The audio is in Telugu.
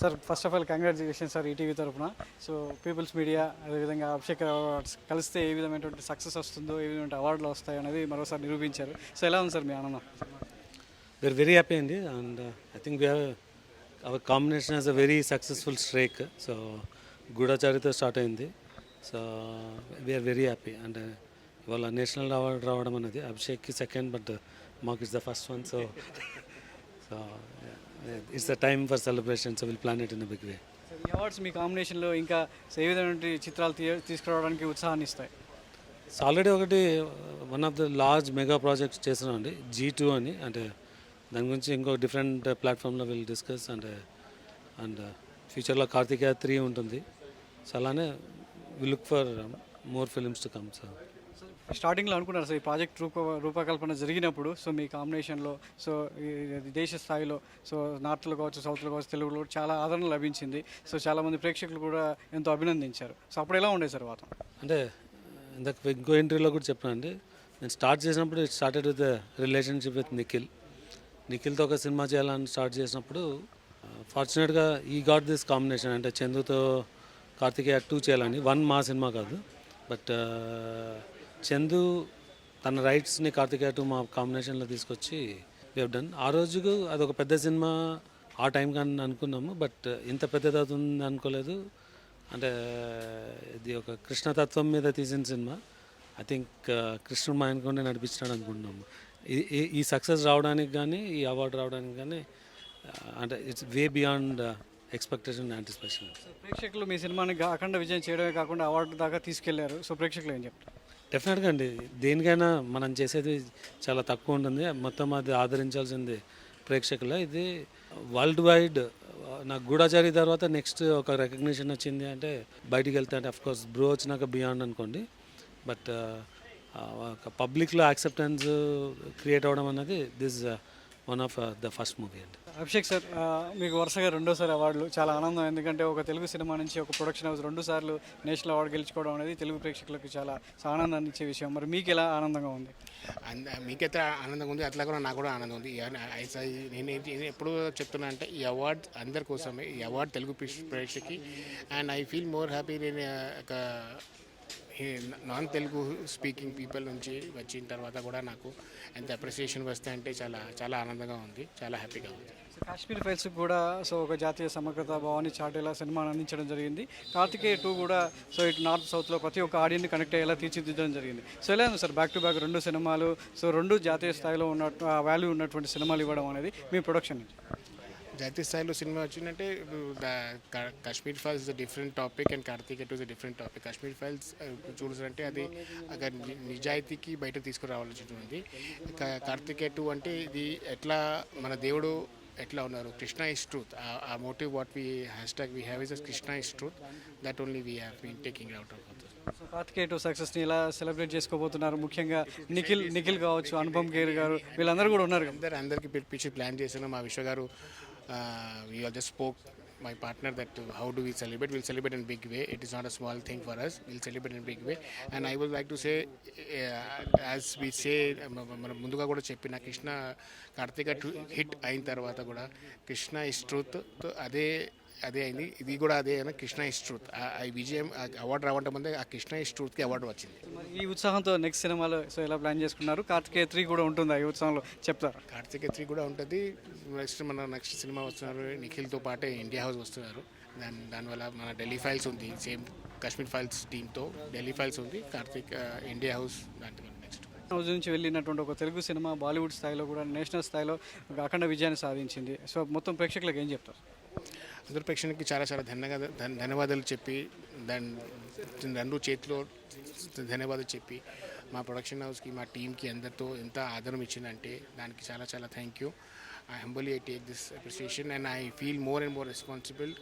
Sir first of all congratulation sir ETV తరఫున సో పీపుల్స్ మీడియా అదేవిధంగా అభిషేక్ అవార్డ్స్ కలిస్తే ఏ విధమైనటువంటి సక్సెస్ వస్తుందో ఏ విధమైన అవార్డులు వస్తాయో అనేది మరోసారి నిరూపించారు. సో ఎలా ఉంది సార్ మీ ఆనందం? వీఆర్ వెరీ హ్యాపీ అండి. And I think we are our combination has a very successful strike so గూఢాచారితో start అయింది. So we are very happy and ఇవాళ నేషనల్ అవార్డు రావడం అనేది అభిషేక్కి సెకండ్ బట్ మాకు is the first one so so it's the time for celebration so will plan it in big way ఈ అవార్డ్స్ మీ కాంబినేషన్లో ఇంకా ఏ విధమైన చిత్రాలు తీసుకురావడానికి ఉత్సాహాన్ని ఇస్తాయి. సో ఆల్రెడీ ఒకటి one of the large mega projects చేస్తున్నాం అండి జీ టూ అని. అంటే దాని గురించి ఇంకో డిఫరెంట్ ప్లాట్ఫామ్లో విల్ డిస్కస్ అండ్ అండ్ ఫ్యూచర్లో కార్తికేయ త్రీ ఉంటుంది. సో అలానే will look for more films to come so స్టార్టింగ్లో అనుకున్నారు సార్ ఈ ప్రాజెక్ట్ రూప రూపకల్పన జరిగినప్పుడు సో మీ కాంబినేషన్లో సో ఈ దేశ స్థాయిలో సో నార్త్లో కావచ్చు సౌత్లో కావచ్చు తెలుగులో చాలా ఆదరణ లభించింది. సో చాలామంది ప్రేక్షకులు కూడా ఎంతో అభినందించారు. సో అప్పుడు ఎలా ఉండేది సార్ వాతం అంటే ఇందాక ఇంకో ఎంట్రీలో కూడా చెప్పాను అండి నేను స్టార్ట్ చేసినప్పుడు started with relationship with Nikhil నిఖిల్తో ఒక సినిమా చేయాలని స్టార్ట్ చేసినప్పుడు ఫార్చునేట్గా ఈ గాట్ దిస్ కాంబినేషన్ అంటే చందుతో కార్తికేయ టూ చేయాలని వన్ మా సినిమా కాదు బట్ uh, చందు తన రైట్స్ని కార్తికేయ టూ మా కాంబినేషన్లో తీసుకొచ్చి వేవ్ డన్ ఆ రోజుకు అది ఒక పెద్ద సినిమా ఆ టైం కానీ అనుకున్నాము బట్ ఇంత పెద్దది అవుతుంది అనుకోలేదు. అంటే ఇది ఒక కృష్ణతత్వం మీద తీసిన సినిమా. ఐ థింక్ uh, కృష్ణుడు మా ఆయనకుండా నడిపించినాడు అనుకుంటున్నాము. ఈ- ఈ- సక్సెస్ రావడానికి కానీ ఈ అవార్డు రావడానికి కానీ uh, అంటే it's way beyond expectation anticipation ప్రేక్షకులు మీ సినిమాని అఖండ విజయం చేయడమే కాకుండా అవార్డు దాకా తీసుకెళ్ళారు. సో ప్రేక్షకులు ఏం చెప్తారు? డెఫినెట్గా అండి. దేనికైనా మనం చేసేది చాలా తక్కువ ఉంటుంది. మొత్తం అది ఆదరించాల్సింది ప్రేక్షకులే. ఇది వరల్డ్ వైడ్ నాకు గూఢాచారి తర్వాత నెక్స్ట్ ఒక రికగ్నిషన్ వచ్చింది అంటే బయటికి వెళ్తే అంటే కోర్స్ బ్రో వచ్చినాక బియాండ్ అనుకోండి. బట్ ఒక పబ్లిక్లో యాక్సెప్టెన్స్ క్రియేట్ అవ్వడం అనేది this one of the first movie అండి. అభిషేక్ సార్ మీకు వరుసగా రెండోసారి అవార్డులు చాలా ఆనందం. ఎందుకంటే ఒక తెలుగు సినిమా నుంచి ఒక ప్రొడక్షన్ హౌస్ రెండు సార్లు నేషనల్ అవార్డు గెలుచుకోవడం అనేది తెలుగు ప్రేక్షకులకు చాలా ఆనందాన్ని ఇచ్చే విషయం. మరి మీకు ఎలా ఆనందంగా ఉంది? అంద మీకైతే ఆనందంగా ఉంది? అట్లా కూడా నాకు కూడా ఆనందం ఉంది. నేను ఎప్పుడు చెప్తున్నా అంటే ఈ అవార్డ్ అందరి కోసమే ఈ అవార్డ్ తెలుగు ప్రేక్ష- ప్రేక్షకి and I feel more happy నేను ఒక నాన్ తెలుగు స్పీకింగ్ పీపుల్ నుంచి వచ్చిన తర్వాత కూడా నాకు ఎంత అప్రిసియేషన్ వస్తే అంటే చాలా చాలా ఆనందంగా ఉంది చాలా హ్యాపీగా ఉంది. సో కాశ్మీర్ ఫైల్స్ కూడా సో ఒక జాతీయ సమగ్రత భావాన్ని చాటేలా సినిమాను అందించడం జరిగింది. కార్తికేయ టూ కూడా సో ఇటు నార్త్ సౌత్లో ప్రతి ఒక్క ఆడియన్ని కనెక్ట్ అయ్యేలా తీర్చిదిద్దడం జరిగింది. సో ఎలా సార్ బ్యాక్ టు బ్యాక్ రెండు సినిమాలు సో రెండు జాతీయ స్థాయిలో ఉన్న వాల్యూ ఉన్నటువంటి సినిమాలు ఇవ్వడం అనేది మీ ప్రొడక్షన్ నుంచి? జాతీయ స్థాయిలో సినిమా వచ్చిందంటే Kashmir files different topic and Karthik two the different topic Kashmir files చూడాలంటే అది అక్కడ నిజాయితీకి బయట తీసుకురావాల్సింది కా- కార్తికేయ టూ అంటే ఇది ఎట్లా మన దేవుడు ఎట్లా ఉన్నారు? Krishna is truth a motive what we hashtag we have is Krishna is truth that only we have been taking out of so Karthikeya two సక్సెస్ని ఇలా సెలబ్రేట్ చేసుకోబోతున్నారు? ముఖ్యంగా నిఖిల్ నిఖిల్ కావచ్చు అనుపమ్ ఖేర్ గారు వీళ్ళందరూ కూడా ఉన్నారు అందరు అందరికి పిలిపించి ప్లాన్ చేసిన మా విశ్వ గారు we are just spoke my partner that how do we celebrate will celebrate in big way it is not a small thing for us will celebrate in big way and I would like to say as we say మనం ముందుగా కూడా చెప్పిన కృష్ణ కార్తీక హిట్ అయిన తర్వాత కూడా కృష్ణ ఇస్ ట్రూత్ అదే అదే అయింది. ఇది కూడా అదే అయినా కృష్ణ ట్రూత్. ఆ విజయం అవార్డు రావడం ముందే ఆ కృష్ణ ఇస్ ట్రూత్కి అవార్డు వచ్చింది. ఈ ఉత్సాహంతో నెక్స్ట్ సినిమాలో సో ఎలా ప్లాన్ చేసుకున్నారు? కార్తికేయ త్రీ కూడా ఉంటుందా ఈ ఉత్సవంలో? చెప్తారు? కార్తిక త్రీ కూడా ఉంటుంది. నెక్స్ట్ మన నెక్స్ట్ సినిమా వస్తున్నారు. నిఖిల్తో పాటే ఇండియా హౌస్ వస్తున్నారు. దాని దానివల్ల మన ఢిల్లీ ఫైల్స్ ఉంది. సేమ్ కాశ్మీర్ ఫైల్స్ టీంతో ఢిల్లీ ఫైల్స్ ఉంది. కార్తిక్ ఇండియా హౌస్ దాంట్లో నెక్స్ట్. రోజు నుంచి వెళ్ళినటువంటి ఒక తెలుగు సినిమా బాలీవుడ్ స్థాయిలో కూడా నేషనల్ స్థాయిలో ఒక అఖండ విజయాన్ని సాధించింది. సో మొత్తం ప్రేక్షకులకు ఏం చెప్తారు? అందరు ప్రేక్షకులకి చాలా చాలా ధన్యవాద ధన్యవాదాలు చెప్పి దాని రెండు చేతిలో ధన్యవాదాలు చెప్పి మా ప్రొడక్షన్ హౌస్కి మా టీంకి అందరితో ఎంత ఆదరణ ఇచ్చిందంటే దానికి చాలా చాలా thank you I humbly I take this appreciation and I feel more and more responsible